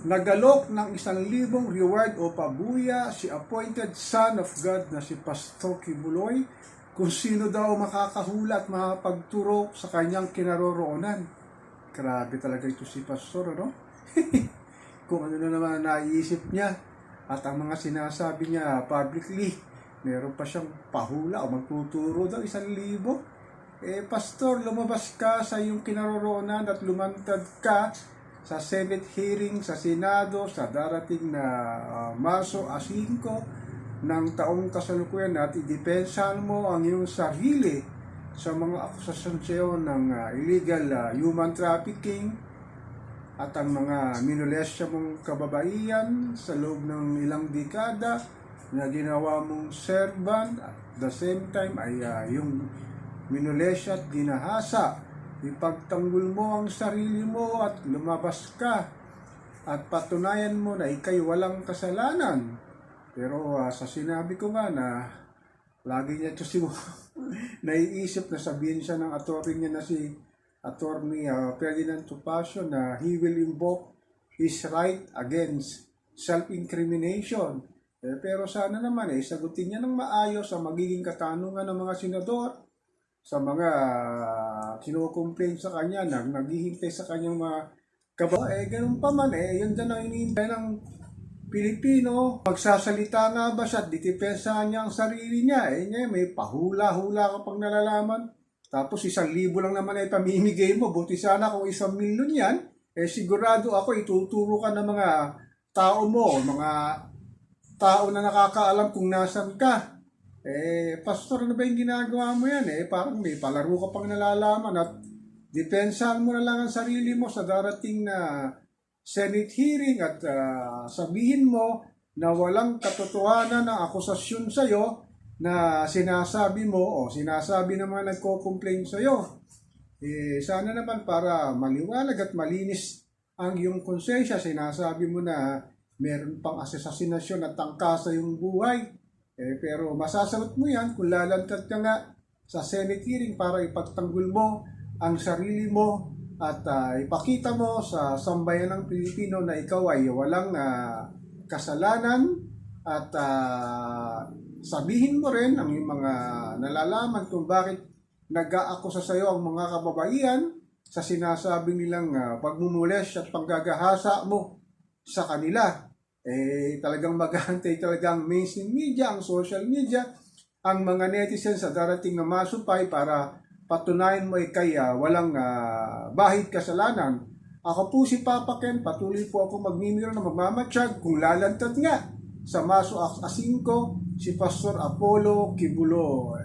Nagalok ng isang libong reward o pabuya si appointed son of God na si Pastor Kibuloy kung sino daw makakahula at makapagturo sa kanyang kinaroroonan. Grabe talaga ito si Pastor, ano? kung ano na naman naiisip niya at ang mga sinasabi niya publicly, meron pa siyang pahula o magtuturo daw isang libo. Eh, Pastor, lumabas ka sa iyong kinaroroonan at lumantad ka sa Senate hearing sa Senado sa darating na ah, Marso a 5 ng taong kasalukuyan at idepensahan mo ang iyong sarili sa mga akusasyon sa ng ah, illegal ah, human trafficking at ang mga minolesya mong kababaihan sa loob ng ilang dekada na ginawa mong servant at the same time ay ah, yung minolesya at ginahasa ipagtanggol mo ang sarili mo at lumabas ka at patunayan mo na ikay walang kasalanan pero ah, sa sinabi ko nga na lagi niya ito si naiisip na sabihin siya ng attorney niya na si attorney uh, Ferdinand Topacio na he will invoke his right against self-incrimination. Eh, pero sana naman eh, sagutin niya ng maayos ang magiging katanungan ng mga senador sa mga uh, kinukomplain sa kanya, nag naghihintay sa kanyang mga kaba. Eh, ganun pa man eh, yun dyan ang iniintay ng Pilipino. Magsasalita nga ba siya ditipensahan niya ang sarili niya. Eh, niya, may pahula-hula ka pang nalalaman. Tapos isang libo lang naman ay pamimigay mo. Buti sana kung isang milyon yan, eh sigurado ako ituturo ka ng mga tao mo, mga tao na nakakaalam kung nasan ka. Eh, pastor, ano ba yung ginagawa mo yan? Eh, parang may palaro ka pang nalalaman at depensahan mo na lang ang sarili mo sa darating na Senate hearing at ah, sabihin mo na walang katotohanan ng akusasyon sa'yo na sinasabi mo o sinasabi ng mga nagko-complain sa'yo. Eh, sana naman para maliwanag at malinis ang iyong konsensya, sinasabi mo na meron pang asesasinasyon at tangka sa iyong buhay. Eh, pero masasagot mo yan kung lalantad ka nga sa Senate hearing para ipagtanggol mo ang sarili mo at ah, ipakita mo sa sambayan ng Pilipino na ikaw ay walang ah, kasalanan at ah, sabihin mo rin ang iyong mga nalalaman kung bakit nag-aakusa sa iyo ang mga kababaihan sa sinasabi nilang uh, pagmumules at panggagahasa mo sa kanila. Eh, talagang maghahantay talagang mainstream media, ang social media, ang mga netizens sa darating na masupay para patunayan mo ay kaya walang ah, bahid kasalanan. Ako po si Papa Ken, patuloy po ako magmimiro na magmamatsyag kung lalantad nga sa Maso As 5 si Pastor Apollo Kibulo.